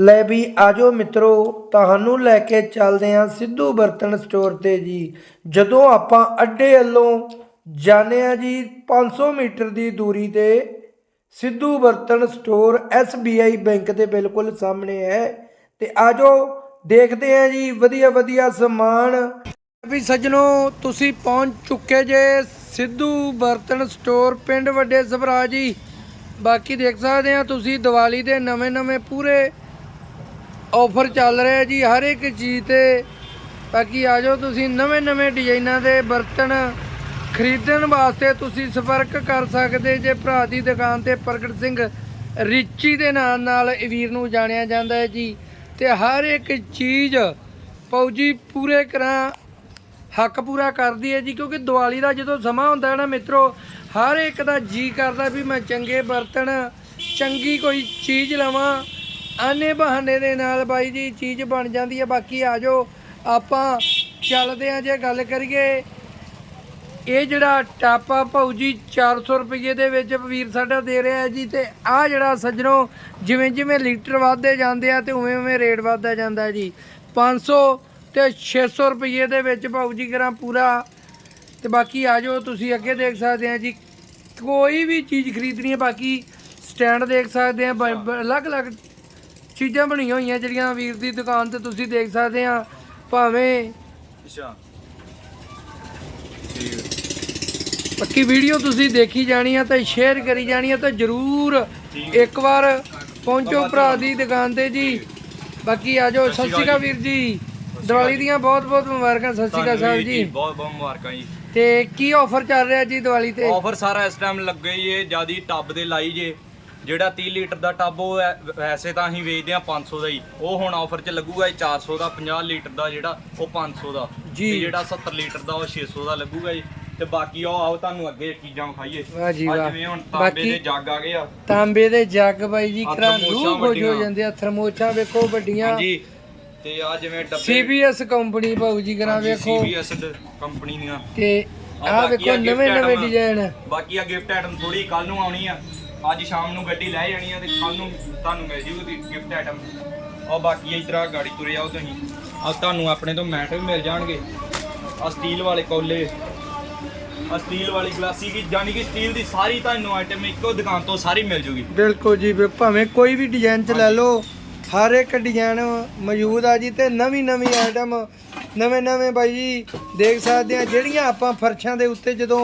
ਲੈ ਵੀ ਆਜੋ ਮਿੱਤਰੋ, ਤੁਹਾਨੂੰ ਲੈ ਕੇ ਚੱਲਦੇ ਹਾਂ ਸਿੱਧੂ ਬਰਤਨ ਸਟੋਰ ਤੇ ਜੀ। ਜਦੋਂ ਆਪਾਂ ਅੱਡੇ ਵੱਲੋਂ ਜਾਂਦੇ ਹਾਂ ਜੀ 500 ਮੀਟਰ ਦੀ ਦੂਰੀ ਤੇ, ਸਿੱਧੂ ਬਰਤਨ ਸਟੋਰ SBI ਬੈਂਕ ਦੇ ਬਿਲਕੁਲ ਸਾਹਮਣੇ ਹੈ। ਤੇ ਆਜੋ, ਦੇਖਦੇ ਹਾਂ ਜੀ ਵਧੀਆ ਵਧੀਆ ਸਮਾਨ। ਵੀ ਸੱਜਣੋ, ਤੁਸੀਂ ਪਹੁੰਚ ਚੁੱਕੇ ਜੇ ਸਿੱਧੂ ਬਰਤਨ ਸਟੋਰ ਪਿੰਡ ਵੱਡੇ ਸਭਰਾ ਜੀ। ਬਾਕੀ ਦੇਖ ਸਕਦੇ ਆ ਤੁਸੀਂ ਦੀਵਾਲੀ ਦੇ ਨਵੇਂ-ਨਵੇਂ ਪੂਰੇ ਆਫਰ ਚੱਲ ਰਿਹਾ ਜੀ, ਹਰ ਇੱਕ ਚੀਜ਼ ਤੇ। ਬਾਕੀ ਆ ਜਾਓ ਤੁਸੀਂ ਨਵੇਂ-ਨਵੇਂ ਡਿਜ਼ਾਈਨਾਂ ਦੇ ਬਰਤਨ ਖਰੀਦਣ ਵਾਸਤੇ ਤੁਸੀਂ ਸੰਪਰਕ ਕਰ ਸਕਦੇ ਜੇ ਭਰਾ ਦੀ ਦੁਕਾਨ ਤੇ ਪ੍ਰਗਟ ਸਿੰਘ ਰਿਚੀ ਦੇ ਨਾਮ ਨਾਲ ਵੀਰ ਨੂੰ ਜਾਣਿਆ ਜਾਂਦਾ ਹੈ ਜੀ। ਤੇ ਹਰ ਇੱਕ ਚੀਜ਼ ਫੌਜੀ ਪੂਰੇ ਕਰਾਂ ਹੱਕ ਪੂਰਾ ਕਰਦੀ ਹੈ ਜੀ, ਕਿਉਂਕਿ ਦੀਵਾਲੀ ਦਾ ਜਦੋਂ ਸਮਾਂ ਹੁੰਦਾ ਹੈ ਨਾ ਮਿੱਤਰੋ, ਹਰ ਇੱਕ ਦਾ ਜੀ ਕਰਦਾ ਵੀ ਮੈਂ ਚੰਗੇ ਬਰਤਨ, ਚੰਗੀ ਕੋਈ ਚੀਜ਼ ਲਵਾਂ। ਆਨੇ ਬਹਾਨੇ ਦੇ ਨਾਲ ਬਾਈ ਜੀ ਚੀਜ਼ ਬਣ ਜਾਂਦੀ ਹੈ ਬਾਕੀ ਆ ਜਾਓ। ਆਪਾਂ ਚੱਲਦੇ ਹਾਂ ਜੇ ਗੱਲ ਕਰੀਏ, ਇਹ ਜਿਹੜਾ ਟਾਪਾ ਭਾਊ ਜੀ 400 ਰੁਪਏ ਦੇ ਵਿੱਚ ਵੀਰ ਸਾਡਾ ਦੇ ਰਿਹਾ ਹੈ ਜੀ, ਤੇ ਆ ਜਿਹੜਾ ਸੱਜਣੋ ਜਿਵੇਂ ਜਿਵੇਂ ਲੀਟਰ ਵੱਧਦੇ ਜਾਂਦੇ ਆ ਤੇ ਉਵੇਂ ਉਵੇਂ ਰੇਟ ਵੱਧਦਾ ਜਾਂਦਾ ਹੈ ਜੀ 500 ਤੇ 600 ਰੁਪਏ ਦੇ ਵਿੱਚ ਭਾਊ ਜੀ ਕਰਾਂ ਪੂਰਾ। ਤੇ ਬਾਕੀ ਆ ਜਾਓ, ਤੁਸੀਂ ਅੱਗੇ ਦੇਖ ਸਕਦੇ ਆ ਜੀ। ਕੋਈ ਵੀ ਚੀਜ਼ ਖਰੀਦਣੀ ਹੈ ਬਾਕੀ ਸਟੈਂਡ ਦੇਖ ਸਕਦੇ ਆ ਬ- ਅਲੱਗ-ਅਲੱਗ ਚੀਜ਼ਾਂ ਬਣੀਆਂ ਹੋਈਆਂ ਜਿਹੜੀਆਂ ਵੀਰ ਦੀ ਦੁਕਾਨ ਤੇ ਤੁਸੀਂ ਦੇਖ ਸਕਦੇ ਆ ਭਾਵੇਂ ਅੱਛਾ। ਪੱਕੀ ਵੀਡੀਓ ਤੁਸੀਂ ਦੇਖੀ ਜਾਣੀ ਆ ਤੇ ਸ਼ੇਅਰ ਕਰੀ ਜਾਣੀ ਆ ਤੇ ਜਰੂਰ ਇੱਕ ਵਾਰ ਪਹੁੰਚੋ ਭਰਾ ਦੀ ਦੁਕਾਨ ਤੇ ਜੀ। ਬਾਕੀ ਆ ਜਾਓ ਸਤਿ ਸ਼੍ਰੀ ਅਕਾਲ ਵੀਰ ਜੀ। ਦੀਵਾਲੀ ਦੀਆਂ ਬਹੁਤ ਬਹੁਤ ਮੁਬਾਰਕਾਂ ਸਤਿ ਸ਼੍ਰੀ ਅਕਾਲ ਸਾਹਿਬ ਜੀ। ਬਹੁਤ ਬਹੁਤ ਮੁਬਾਰਕਾਂ ਜੀ। ਤੇ ਕੀ ਆਫਰ ਚੱਲ ਰਿਹਾ ਜੀ ਦੀਵਾਲੀ ਤੇ? ਆਫਰ ਸਾਰਾ ਇਸ ਟਾਈਮ ਲੱਗੇ ਹੀ ਏ ਜਿਆਦੀ ਟੱਬ ਦੇ ਲਾਈ ਜੇ। ਜਿਹੜਾ 30 ਲੀਟਰ ਦਾ ਟੱਬ ਉਹ ਐ- ਵੈਸੇ ਤਾਂ ਅਸੀਂ ਵੇਚਦੇ ਆ 500 ਦਾ ਹੀ। ਉਹ ਹੁਣ ਆਫਰ 'ਚ ਲੱਗੂਗਾ ਇਹ 400 ਦਾ 50 ਲੀਟਰ ਦਾ ਜਿਹੜਾ ਉਹ 500 ਦਾ। ਜੀ। ਤੇ ਜਿਹੜਾ 70 ਲੀਟਰ ਦਾ ਉਹ 600 ਦਾ ਲੱਗੂਗਾ ਜੀ। ਤੇ ਬਾਕੀ ਉਹ ਆਓ ਤੁਹਾਨੂੰ ਅੱਗੇ ਚੀਜ਼ਾਂ ਵਿਖਾਈਏ। ਵਾਹ ਜੀ ਆਹ ਵਾਹ। ਜਿਵੇਂ ਹੁਣ ਤਾਂਬੇ ਬਾਕੀ- ਦੇ ਜੱਗ ਆ ਗਏ ਆ। ਤਾਂਬੇ ਦੇ ਜੱਗ ਬਾਈ ਜੀ ਆਹ ਕਰਾਂ ਥਰਮੋਸ਼ਾਂ ਹੋ ਵੱਡੀਆਂ। ਜਾਂਦੇ ਆ। ਥਰਮੋਸ਼ਾਂ ਵੇਖੋ ਵੱਡੀਆਂ। ਹਾਂਜੀ। ਤੇ ਆ ਜਿਵੇਂ ਡੱਬੇ ਸੀਬੀਐਸ ਕੰਪਨੀ ਭਾਊ ਜੀ ਕਰਾਂ ਵੇਖੋ। ਸੀਬੀਐਸ ਕੰਪਨੀ ਦੀਆਂ। ਤੇ ਆਹ ਆ ਬਾਕੀ ਵੇਖੋ ਆ gift ਨਵੇਂ ਨਵੇਂ item। ਡਿਜ਼ਾਈਨ ਬਾਕੀ ਆ ਗਿਫਟ ਆਈਟਮ ਥੋੜੀ ਕੱਲ ਨੂੰ ਆਉਣੀ ਆ। ਅੱਜ ਸ਼ਾਮ ਨੂੰ ਗੱਡੀ ਲੈ ਜਾਣੀ ਆ ਤੇ ਕੱਲ ਨੂੰ ਤੁਹਾਨੂੰ ਮਿਲ ਜੂਗੀ ਗਿਫਟ ਆਈਟਮ ਆ ਬਾਕੀ ਇਧਰ ਆ ਗਾੜੀ ਤੁਰੇ ਆਓ ਤੁਸੀਂ। ਆ ਤੁਹਾਨੂੰ ਆਪਣੇ ਤੋਂ ਮੈਟ ਵੀ ਮਿਲ ਜਾਣਗੇ। ਆ ਸਟੀਲ ਵਾਲੇ ਕੋਲੇ। ਆ ਸਟੀਲ ਵਾਲੀ ਗਲਾਸੀ ਕੀ ਯਾਨੀ ਕਿ ਸਟੀਲ ਦੀ ਸਾਰੀ ਤੁਹਾਨੂੰ ਆਈਟਮ ਇੱਕੋ ਦੁਕਾਨ ਤੋਂ ਸਾਰੀ ਮਿਲ ਜੂਗੀ। ਬਿਲਕੁਲ ਜੀ ਭਾਵੇਂ ਕੋਈ ਵੀ ਡਿਜ਼ਾਈਨ ਚ ਲੈ ਲਓ ਹਰ ਇੱਕ ਡਿਜ਼ਾਈਨ ਮੌਜੂਦ ਆ ਜੀ ਤੇ ਨਵੀਂ ਨਵੀਂ ਆਈਟਮ ਨਵੇਂ ਨਵੇਂ ਬਾਈ ਜੀ ਦੇਖ ਸਕਦੇ ਆ ਜਿਹੜੀਆਂ ਆਪਾਂ ਫਰਸ਼ਾਂ ਦੇ ਉੱਤੇ ਜਦੋਂ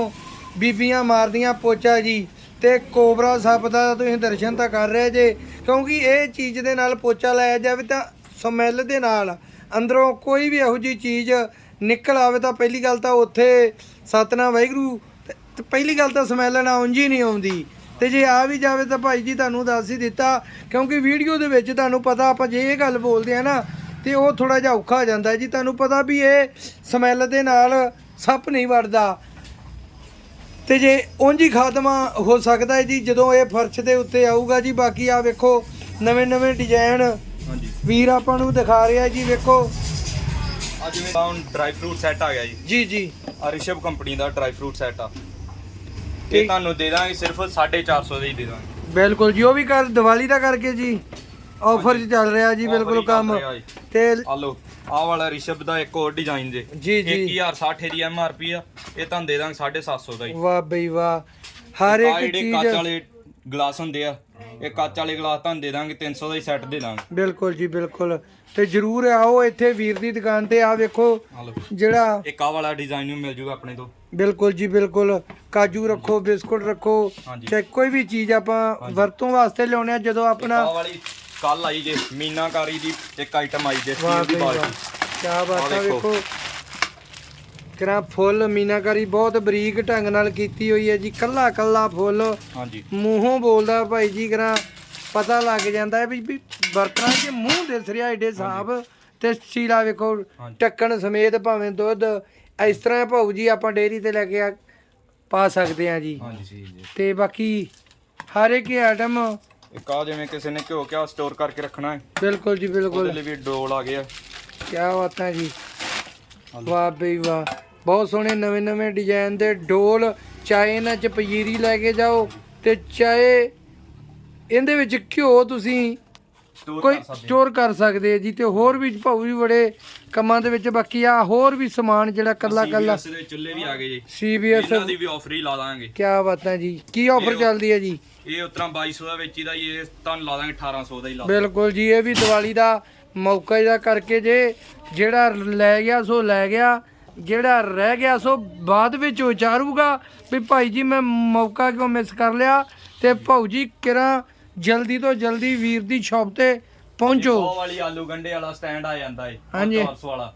ਬੀਬੀਆਂ ਮਾਰਦੀਆਂ ਪੋਚਾ ਜੀ ਤੇ ਕੋਬਰਾ ਸੱਪ ਦਾ ਤੁਸੀਂ ਦਰਸ਼ਨ ਤਾਂ ਕਰ ਰਹੇ ਜੇ, ਕਿਉਂਕਿ ਇਹ ਚੀਜ਼ ਦੇ ਨਾਲ ਪੋਚਾ ਲਾਇਆ ਜਾਵੇ ਤਾਂ ਸਮੈਲ ਦੇ ਨਾਲ ਅੰਦਰੋਂ ਕੋਈ ਵੀ ਇਹੋ ਜੀ ਚੀਜ਼ ਨਿਕਲ ਆਵੇ ਤਾਂ ਪਹਿਲੀ ਗੱਲ ਤਾਂ ਉੱਥੇ ਸਤਨਾਮ ਵਾਹਿਗੁਰੂ ਤੇ ਪਹਿਲੀ ਗੱਲ ਤਾਂ ਸਮੈਲ ਨਾ ਉਂਝ ਹੀ ਨਹੀਂ ਆਉਂਦੀ। ਤੇ ਜੇ ਆ ਵੀ ਜਾਵੇ ਤਾਂ ਭਾਈ ਜੀ ਤੁਹਾਨੂੰ ਦੱਸ ਹੀ ਦਿੱਤਾ, ਕਿਉਂਕਿ ਵੀਡੀਓ ਦੇ ਵਿੱਚ ਤੁਹਾਨੂੰ ਪਤਾ ਆਪਾਂ ਜੇ ਇਹ ਗੱਲ ਬੋਲਦੇ ਆ ਨਾ, ਤੇ ਉਹ ਥੋੜਾ ਜਿਹਾ ਔਖਾ ਹੋ ਜਾਂਦਾ ਜੀ। ਤੁਹਾਨੂੰ ਪਤਾ ਵੀ ਇਹ ਸਮੈਲ ਦੇ ਨਾਲ ਸੱਪ ਨਹੀਂ ਵੜਦਾ। ਤੇ ਜੇ ਉਂਝ ਹੀ ਖਾਤਮਾ ਹੋ ਸਕਦਾ ਹੈ ਜੀ ਜਦੋਂ ਇਹ ਫਰਸ਼ ਦੇ ਉੱਤੇ ਆਊਗਾ ਜੀ ਬਾਕੀ ਆ ਵੇਖੋ ਨਵੇਂ ਨਵੇਂ ਡਿਜ਼ਾਈਨ ਹਾਂਜੀ। ਵੀਰ ਆਪਾਂ ਨੂੰ ਦਿਖਾ ਰਿਹਾ ਜੀ ਵੇਖੋ। ਆ ਜਿਵੇਂ ਹੁਣ ਡਰਾਈ ਫਰੂਟ ਸੈੱਟ ਆ ਗਿਆ ਜੀ। ਜੀ ਜੀ। ਆ ਰਿਸ਼ਵ ਕੰਪਨੀ ਦਾ ਡਰਾਈ ਫਰੂਟ ਸੈੱਟ ਆ। ਇਹ ਤੁਹਾਨੂੰ ਦੇ ਦਾਂਗੇ ਸਿਰਫ 450 ਦੇ ਹੀ ਦੇ ਦਾਂਗੇ। ਬਿਲਕੁਲ ਜੀ ਉਹ ਵੀ ਕਰ ਦੀਵਾਲੀ ਦਾ ਕਰਕੇ ਜੀ। ਆਫਰ 'ਚ ਚੱਲ ਰਿਹਾ ਜੀ ਬਿਲਕੁਲ ਕੰਮ। ਤੇ ਆ ਲਓ ਆਹ ਵਾਲਾ ਰਿਸ਼ਵ ਦਾ ਇੱਕ ਹੋਰ ਡਿਜ਼ਾਈਨ ਜੇ। ਜੀ ਜੀ। 1060 ਦੀ ਐਮਆਰਪੀ ਆ ਇਹ ਤੁਹਾਨੂੰ ਦੇ ਦਾਂਗੇ 750 ਦਾ ਹੀ ਵਾਹ ਬਈ ਵਾਹ। ਹਰ ਇੱਕ ਜਿਹੜੇ ਕੱਚ ਚੀਜ਼ ਵਾਲੇ ਗਲਾਸ ਹੁੰਦੇ ਆ ਇਹ ਕੱਚ ਵਾਲੇ ਗਲਾਸ ਤੁਹਾਨੂੰ ਦੇ ਦਾਂਗੇ 300 ਦਾ ਹੀ ਸੈੱਟ ਦੇ ਦਾਂਗੇ। ਬਿਲਕੁਲ ਜੀ ਬਿਲਕੁਲ। ਤੇ ਜਰੂਰ ਆਓ ਇੱਥੇ ਵੀਰ ਦੀ ਦੁਕਾਨ ਤੇ ਆ ਵੇਖੋ ਆ ਜਿਹੜਾ ਇੱਕ ਆਹ ਵਾਲਾ ਡਿਜ਼ਾਈਨ ਵੀ ਮਿਲ ਜੂਗਾ ਆਪਣੇ ਤੋਂ। ਬਿਲਕੁਲ ਜੀ ਬਿਲਕੁਲ। ਕਾਜੂ ਰੱਖੋ ਬਿਸਕੁਟ ਰੱਖੋ। ਚਾਹੇ ਕੋਈ ਵੀ ਚੀਜ਼ ਆਪਾਂ ਵਰਤੋਂ ਵਾਸਤੇ ਲਿਆਉਣੇ ਆ ਜਦੋਂ ਆਪਣਾ ਕੱਲ ਆਈ ਜੇ ਮੀਨਾਕਾਰੀ ਦੀ ਇੱਕ ਆਈਟਮ ਆਈ ਜੇ ਸਟੀਲ ਦੀ ਬਾਲਟੀ। ਕੀ ਬਾਤ ਆ ਵੇਖੋ। ਕਿਰਾ ਫੁੱਲ ਮੀਨਾਕਾਰੀ ਬਹੁਤ ਬਰੀਕ ਢੰਗ ਨਾਲ ਕੀਤੀ ਹੋਈ ਹੈ ਜੀ ਕੱਲਾ ਕੱਲਾ ਫੁੱਲ। ਹਾਂਜੀ। ਮੂੰਹੋਂ ਬੋਲਦਾ ਭਾਈ ਜੀ ਕਰਾ ਪਤਾ ਲੱਗ ਜਾਂਦਾ ਹੈ ਵੀ ਬਰਤਨਾਂ 'ਚ ਮੂੰਹ ਦਿਸ ਰਿਹਾ ਏਡੇ ਸਾਫ਼ ਤੇ ਸ਼ੀਲਾ ਵੇਖੋ। ਟੱਕਣ ਸਮੇਤ ਭਾਵੇਂ ਦੁੱਧ ਇਸ ਤਰ੍ਹਾਂ ਭਾਊ ਜੀ ਆਪਾਂ ਡੇਅਰੀ ਤੇ ਲੈ ਕੇ ਆ ਪਾ ਸਕਦੇ ਆ ਜੀ। ਹਾਂਜੀ ਤੇ ਬਾਕੀ ਹਰ ਇੱਕ ਆਈਟਮ ਇੱਕ ਆ ਜਿਵੇਂ ਕਿਸੇ ਨੇ ਘਿਓ ਕਿਆ ਸਟੋਰ ਕਰਕੇ ਰੱਖਣਾ ਹੈ। ਬਿਲਕੁਲ ਜੀ ਉਹਦੇ ਬਿਲਕੁਲ ਲਈ ਵੀ ਡੋਲ ਆ ਗਏ ਆ। ਕੀ ਬਾਤਾਂ ਜੀ। ਵਾਹ ਬਈ ਵਾਹ। ਬਹੁਤ ਸੋਹਣੇ ਨਵੇਂ ਨਵੇਂ ਡਿਜ਼ਾਈਨ ਦੇ ਡੋਲ ਚਾਹੇ ਇਹਨਾਂ ਚ ਪਜੀਰੀ ਲੈ ਕੇ ਜਾਓ ਤੇ ਚਾਹੇ ਇਹਦੇ ਵਿੱਚ ਘਿਓ ਤੁਸੀਂ ਕੋਈ। ਸਟੋਰ ਕਰ ਸਕਦੇ ਆ ਜੀ ਤੇ ਹੋਰ ਵੀ ਭਾਊ ਵੀ ਬੜੇ ਕੰਮਾਂ ਦੇ ਵਿੱਚ ਬਾਕੀ ਆ ਹੋਰ ਵੀ ਸਮਾਨ ਜਿਹੜਾ ਕੱਲਾ ਕੱਲਾ CBS ਦੇ ਚੁੱਲ੍ਹੇ ਵੀ ਆ ਗਏ ਜੀ। ਸੀਬੀਐਸ ਇਹਨਾਂ ਦੀ ਵੀ ਆਫਰ ਹੀ ਲਾ ਦਾਂਗੇ। ਕੀ ਬਾਤਾਂ ਜੀ। ਕੀ ਆਫਰ ਚੱਲਦੀ ਹੈ ਜੀ? ਇਹ ਉਤਰਾ 2200 ਦਾ ਵੇਚੀਦਾ ਜੀ ਇਹ ਤੁਹਾਨੂੰ ਲਾ ਦਾਂਗੇ 1800 ਦਾ ਹੀ ਲਾ ਬਿਲਕੁਲ ਜੀ ਇਹ ਵੀ ਦੀਵਾਲੀ ਦਾ ਮੌਕਾ ਇਹਦਾ ਕਰਕੇ ਜੇ ਜਿਹੜਾ ਲੈ ਗਿਆ ਸੋ ਲੈ ਗਿਆ ਜਿਹੜਾ ਰਹਿ ਗਿਆ ਸੋ ਬਾਅਦ ਵਿੱਚ ਵਿਚਾਰੂਗਾ ਵੀ ਭਾਈ ਜੀ ਮੈਂ ਮੌਕਾ ਕਿਉਂ ਮਿਸ ਕਰ ਲਿਆ ਤੇ ਭਾਊ ਜੀ ਕਿਰਾਂ ਜਲਦੀ ਤੋਂ ਜਲਦੀ ਵੀਰ ਦੀ ਸ਼ਾਪ ਤੇ ਪਹੁੰਚੋ। ਉਹ ਵਾਲੀ ਆਲੂ ਗੰਡੇ ਵਾਲਾ ਸਟੈਂਡ ਆ ਜਾਂਦਾ ਏ ਹਾਂਜੀ। 400 ਵਾਲਾ।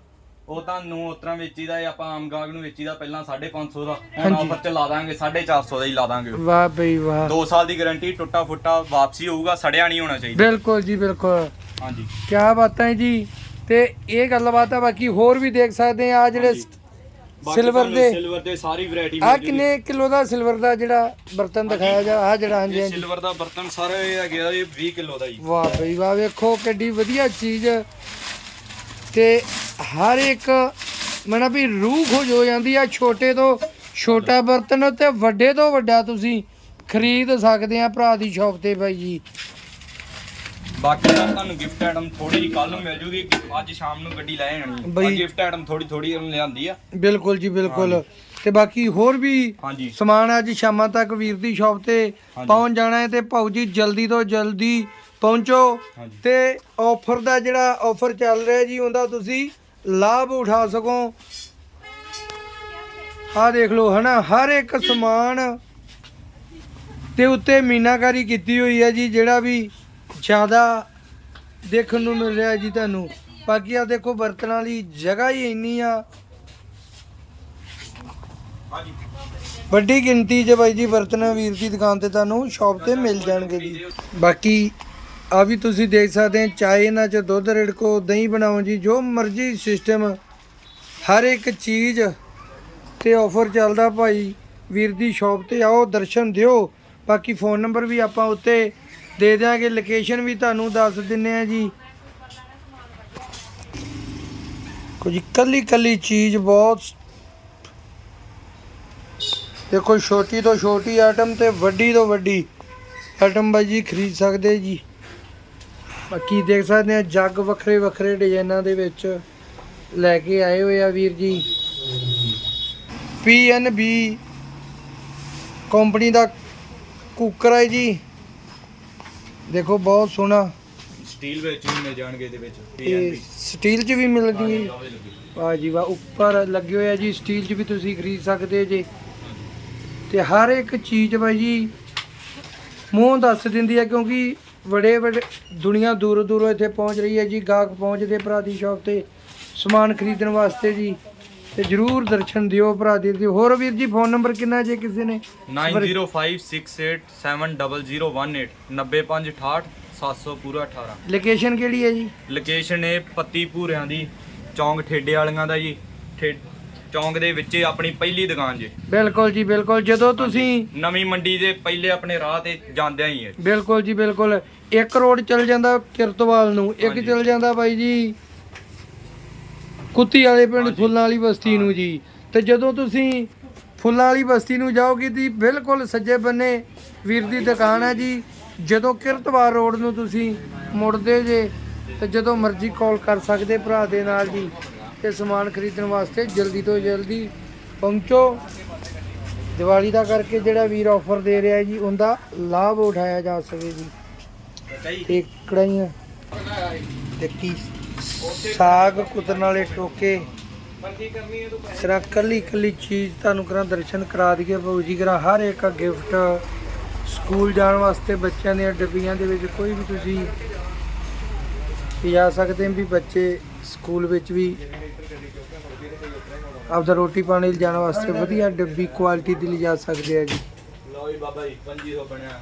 ਉਹ ਤੁਹਾਨੂੰ ਉਤਰਾ ਵੇਚੀਦਾ ਏ ਆਪਾਂ ਆਮ ਗਾਹਕ ਨੂੰ ਵੇਚੀਦਾ ਪਹਿਲਾਂ 550 ਦਾ ਹੁਣ ਹਾਂਜੀ। ਆਫਰ ਚ ਲਾ ਦਾਂਗੇ 450 ਦਾ ਹੀ ਲਾ ਦਾਂਗੇ। ਵਾਹ ਬਈ ਵਾਹ। 2 ਸਾਲ ਦੀ ਗਾਰੰਟੀ ਟੁੱਟਾ ਫੁੱਟਾ ਵਾਪਸੀ ਹੋਊਗਾ ਸੜਿਆ ਨਹੀਂ ਹੋਣਾ ਚਾਹੀਦਾ। ਬਿਲਕੁਲ ਜੀ ਬਿਲਕੁਲ। ਹਾਂਜੀ। ਕੀ ਬਾਤਾਂ ਹੈ ਜੀ। ਤੇ ਇਹ ਗੱਲਬਾਤ ਆ ਬਾਕੀ ਹੋਰ ਵੀ ਦੇਖ ਸਕਦੇ ਆ ਆ ਜਿਹੜੇ ਸਿਲਵਰ ਦੇ ਸਿਲਵਰ ਦੇ ਸਾਰੀ ਵੈਰਾਈਟੀ ਆ ਕਿੰਨੇ ਕਿਲੋ ਦਾ ਸਿਲਵਰ ਦਾ ਜਿਹੜਾ ਬਰਤਨ ਦਿਖਾਇਆ ਜਾ ਆ ਜਿਹੜਾ ਹਾਂਜੀ ਹਾਂਜੀ। ਸਿਲਵਰ ਦਾ ਬਰਤਨ ਸਾਰਾ ਇਹ ਹੈਗੇ ਆ ਇਹ 20 ਕਿਲੋ ਦਾ ਜੀ। ਵਾਹ ਬਈ ਵਾਹ ਵੇਖੋ ਕਿੱਡੀ ਵਧੀਆ ਚੀਜ਼। ਤੇ ਹਰ ਇੱਕ ਮਨਾ ਵੀ ਰੂਹ ਖੁਸ਼ ਹੋ ਜਾਂਦੀ ਆ ਛੋਟੇ ਤੋਂ ਛੋਟਾ ਬਰਤਨ ਤੇ ਵੱਡੇ ਤੋਂ ਵੱਡਾ ਤੁਸੀਂ ਖਰੀਦ ਸਕਦੇ ਆ ਭਰਾ ਦੀ ਸ਼ਾਪ ਤੇ ਬਾਈ ਜੀ। ਬਾਕੀ ਤਾਂ ਤੁਹਾਨੂੰ ਗਿਫਟ ਆਈਟਮ ਥੋੜੀ ਜਿਹੀ ਕੱਲ ਨੂੰ ਮਿਲ ਜੂਗੀ ਅੱਜ ਸ਼ਾਮ ਨੂੰ ਗੱਡੀ ਲੈ ਜਾਣੀ ਬਈ- ਹੈ ਗਿਫਟ ਆਈਟਮ ਥੋੜੀ ਥੋੜੀ ਲਿਆਂਦੀ ਆ। ਬਿਲਕੁਲ ਜੀ ਬਿਲਕੁਲ। ਤੇ ਬਾਕੀ ਹੋਰ ਵੀ ਹਾਂਜੀ। ਸਮਾਨ ਅੱਜ ਸ਼ਾਮਾਂ ਤੱਕ ਵੀਰ ਦੀ ਸ਼ਾਪ ਤੇ। ਪਹੁੰਚ ਜਾਣਾ ਹੈ ਤੇ ਭਾਊ ਜੀ ਜਲਦੀ ਤੋਂ ਜਲਦੀ ਪਹੁੰਚੋ। ਹਾਂਜੀ। ਤੇ ਆਫਰ ਦਾ ਜਿਹੜਾ ਆਫਰ ਚੱਲ ਰਿਹਾ ਜੀ ਉਹਦਾ ਤੁਸੀਂ ਲਾਭ ਉਠਾ ਸਕੋ। ਆਹ ਦੇਖ ਲਓ ਹਨਾ ਹਰ ਇੱਕ ਸਮਾਨ ਤੇ ਉੱਤੇ ਮੀਨਾਕਾਰੀ ਕੀਤੀ ਹੋਈ ਹੈ ਜੀ ਜਿਹੜਾ ਵੀ ਜ਼ਿਆਦਾ ਦੇਖਣ ਨੂੰ ਮਿਲ ਰਿਹਾ ਜੀ ਤੁਹਾਨੂੰ। ਬਾਕੀ ਆ ਦੇਖੋ ਬਰਤਨਾਂ ਵਾਲੀ ਜਗ੍ਹਾ ਹੀ ਇੰਨੀ ਆ। ਵੱਡੀ ਗਿਣਤੀ 'ਚ ਬਾਈ ਜੀ ਬਰਤਨ ਵੀਰ ਦੀ ਦੁਕਾਨ ਤੇ ਤੁਹਾਨੂੰ ਸ਼ਾਪ ਤੇ ਮਿਲ ਜਾਣਗੇ ਜੀ। ਬਾਕੀ ਆ ਵੀ ਤੁਸੀਂ ਦੇਖ ਸਕਦੇ ਹੋ ਚਾਹੇ ਇਹਨਾਂ 'ਚ ਦੁੱਧ ਰਿੜਕੋ ਦਹੀਂ ਬਣਾਓ ਜੀ ਜੋ ਮਰਜ਼ੀ ਸਿਸਟਮ ਹਰ ਇੱਕ ਚੀਜ਼ ਤੇ ਆਫਰ ਚੱਲਦਾ ਭਾਈ। ਵੀਰ ਦੀ ਸ਼ਾਪ ਤੇ ਆਓ ਦਰਸ਼ਨ ਦਿਓ। ਬਾਕੀ ਫੋਨ ਨੰਬਰ ਵੀ ਆਪਾਂ ਉੱਤੇ ਦੇ ਦਿਆਂਗੇ ਲੋਕੇਸ਼ਨ ਵੀ ਤੁਹਾਨੂੰ ਦੱਸ ਦਿੰਨੇ ਆ ਜੀ। ਕੁਝ ਕੱਲੀ ਕੱਲੀ ਚੀਜ਼ ਬਹੁਤ ਦੇਖੋ ਛੋਟੀ ਤੋਂ ਛੋਟੀ ਆਈਟਮ ਤੇ ਵੱਡੀ ਤੋਂ ਵੱਡੀ ਆਈਟਮ ਬਾਈ ਜੀ ਖਰੀਦ ਸਕਦੇ ਜੀ। ਬਾਕੀ ਦੇਖ ਸਕਦੇ ਆ ਜੱਗ ਵੱਖਰੇ ਵੱਖਰੇ ਡਿਜ਼ਾਈਨਾਂ ਦੇ ਵਿੱਚ ਲੈ ਕੇ ਆਏ ਹੋਏ ਆ ਵੀਰ ਜੀ। ਪੀਐਨਬੀ ਕੰਪਨੀ ਦਾ ਕੁੱਕਰ ਹੈ ਜੀ। ਦੇਖੋ ਬਹੁਤ ਸੋਹਣਾ। ਸਟੀਲ ਵਿੱਚ ਵੀ ਮਿਲ ਜਾਣਗੇ ਇਹਦੇ ਵਿੱਚ ਤੇ TNT ਸਟੀਲ 'ਚ ਵੀ ਮਿਲਦੀ ਹੈ। ਵਾਹ ਜੀ ਵਾਹ ਉੱਪਰ ਲੱਗੇ ਹੋਏ ਆ ਜੀ ਸਟੀਲ 'ਚ ਵੀ ਤੁਸੀਂ ਖਰੀਦ ਸਕਦੇ ਜੇ। ਤੇ ਹਰ ਇੱਕ ਚੀਜ਼ ਬਾਈ ਜੀ ਮੂੰਹ ਦੱਸ ਦਿੰਦੀ ਹੈ ਕਿਉਂਕਿ ਬੜੇ ਬੜੇ ਦੁਨੀਆ ਦੂਰੋਂ ਦੂਰੋਂ ਇੱਥੇ ਪਹੁੰਚ ਰਹੀ ਹੈ ਜੀ ਗਾਹਕ ਪਹੁੰਚਦੇ ਭਰਾ ਦੀ ਸ਼ਾਪ ਤੇ ਸਮਾਨ ਖਰੀਦਣ ਵਾਸਤੇ ਜੀ। ਤੇ ਜਰੂਰ ਦਰਸ਼ਨ ਦਿਓ ਭਰਾ ਦੀ ਦੀ ਹੋਰ ਵੀਰ ਜੀ ਫੋਨ ਨੰਬਰ ਕਿੰਨਾ ਜੇ ਕਿਸੇ ਨੇ? 9056870018 90568 ਪੂਰਾ 18 ਲੋਕੇਸ਼ਨ ਕਿਹੜੀ ਹੈ ਜੀ? ਲੋਕੇਸ਼ਨ ਇਹ ਪੱਤੀ ਭੂਰਿਆਂ ਦੀ ਚੌਂਕ ਠੇਡੇ ਵਾਲੀਆਂ ਦਾ ਜੀ। ਚੌਂਕ ਦੇ ਵਿੱਚ ਹੀ ਆਪਣੀ ਪਹਿਲੀ ਦੁਕਾਨ ਜੀ। ਬਿਲਕੁਲ ਜੀ ਬਿਲਕੁਲ। ਜਦੋਂ ਤੁਸੀਂ ਨਵੀਂ ਮੰਡੀ ਦੇ ਪਹਿਲੇ ਆਪਣੇ ਰਾਹ ਤੇ ਜਾਂਦਿਆਂ ਹੀ ਹੈ ਬਿਲਕੁਲ ਜੀ ਬਿਲਕੁਲ। ਇੱਕ ਰੋਡ ਚੱਲ ਜਾਂਦਾ ਕਿਰਤਵਾਲ ਨੂੰ ਇੱਕ। ਚੱਲ ਜਾਂਦਾ ਬਾਈ ਜੀ। ਕੁੱਤੀ ਵਾਲੇ ਪਿੰਡ। ਫੁੱਲਾਂ ਵਾਲੀ ਬਸਤੀ ਨੂੰ ਜੀ। ਤੇ ਜਦੋਂ ਤੁਸੀਂ ਫੁੱਲਾਂ ਵਾਲੀ ਬਸਤੀ ਨੂੰ ਜਾਓਗੇ ਤੇ ਬਿਲਕੁਲ ਸੱਜੇ ਬੰਨੇ ਵੀਰ ਦੀ ਦੁਕਾਨ ਹੈ ਜੀ। ਜਦੋਂ ਕਿਰਤਵਾਲ ਰੋਡ ਨੂੰ ਤੁਸੀਂ ਮੁੜਦੇ ਜੇ ਤੇ ਜਦੋਂ ਮਰਜ਼ੀ ਕਾਲ ਕਰ ਸਕਦੇ ਭਰਾ ਦੇ ਨਾਲ ਜੀ ਤੇ ਸਮਾਨ ਖਰੀਦਣ ਵਾਸਤੇ ਜਲਦੀ ਤੋਂ ਜਲਦੀ ਪਹੁੰਚੋ। ਦੀਵਾਲੀ ਦਾ ਕਰਕੇ ਜਿਹੜਾ ਵੀਰ ਆਫਰ ਦੇ ਰਿਹਾ ਜੀ ਉਹਦਾ ਲਾਭ ਉਠਾਇਆ ਜਾ ਸਕੇ ਜੀ। ਤੇ ਕੜਾਈਆਂ ਤੇ ਕੀ ਸਾਗ ਕੁਤਰਨ ਵਾਲੇ ਟੋਕੇ। ਕਰਾ ਕੱਲੀ ਕੱਲੀ ਚੀਜ਼ ਤੁਹਾਨੂੰ ਕਰਾਂ ਦਰਸ਼ਨ ਕਰਾ ਦਈਏ ਬਾਬੂ ਜੀ ਕਰਾ। ਹਰ ਇੱਕ ਗਿਫਟ ਸਕੂਲ ਜਾਣ ਵਾਸਤੇ ਬੱਚਿਆਂ ਦੀਆਂ ਡੱਬੀਆਂ ਦੇ ਵਿੱਚ ਕੋਈ ਵੀ ਤੁਸੀਂ ਲਿਜਾ ਸਕਦੇ ਹੋ ਵੀ ਬੱਚੇ ਸਕੂਲ ਵਿੱਚ ਵੀ ਆਪਦਾ ਰੋਟੀ ਪਾਣੀ ਲਿਜਾਣ ਵਾਸਤੇ ਵਧੀਆ ਡੱਬੀ ਕੁਆਲਿਟੀ ਦੀ ਲਿਜਾ ਸਕਦੇ ਆ ਜੀ। ਲਓ ਜੀ ਬਾਬਾ ਜੀ 2500 ਬਣਿਆ।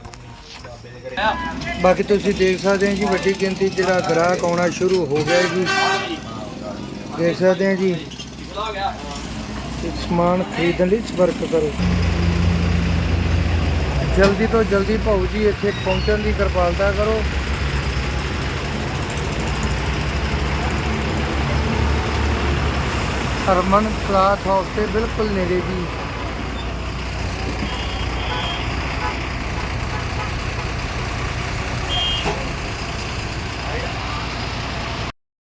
ਬਾਕੀ ਤੁਸੀਂ ਦੇਖ ਸਕਦੇ ਹੋ ਜੀ, ਵੱਡੀ ਗਿਣਤੀ ਜਿਹੜਾ ਗ੍ਰਾਹਕ ਆਉਣਾ ਸ਼ੁਰੂ ਹੋ ਗਿਆ ਜੀ। ਦੇਖ ਸਕਦੇ ਹੋ ਜੀ। ਸਮਾਨ ਖਰੀਦਣ ਲਈ ਸੰਪਰਕ ਕਰੋ। ਜਲਦੀ ਤੋਂ ਜਲਦੀ ਭਾਊ ਜੀ, ਇੱਥੇ ਪਹੁੰਚਣ ਦੀ ਕਿਰਪਾਲਤਾ ਕਰੋ। ਹਰਮਨ ਕਲਾਥ ਹਾਊਸ ਦੇ ਬਿਲਕੁਲ ਨੇੜੇ ਜੀ।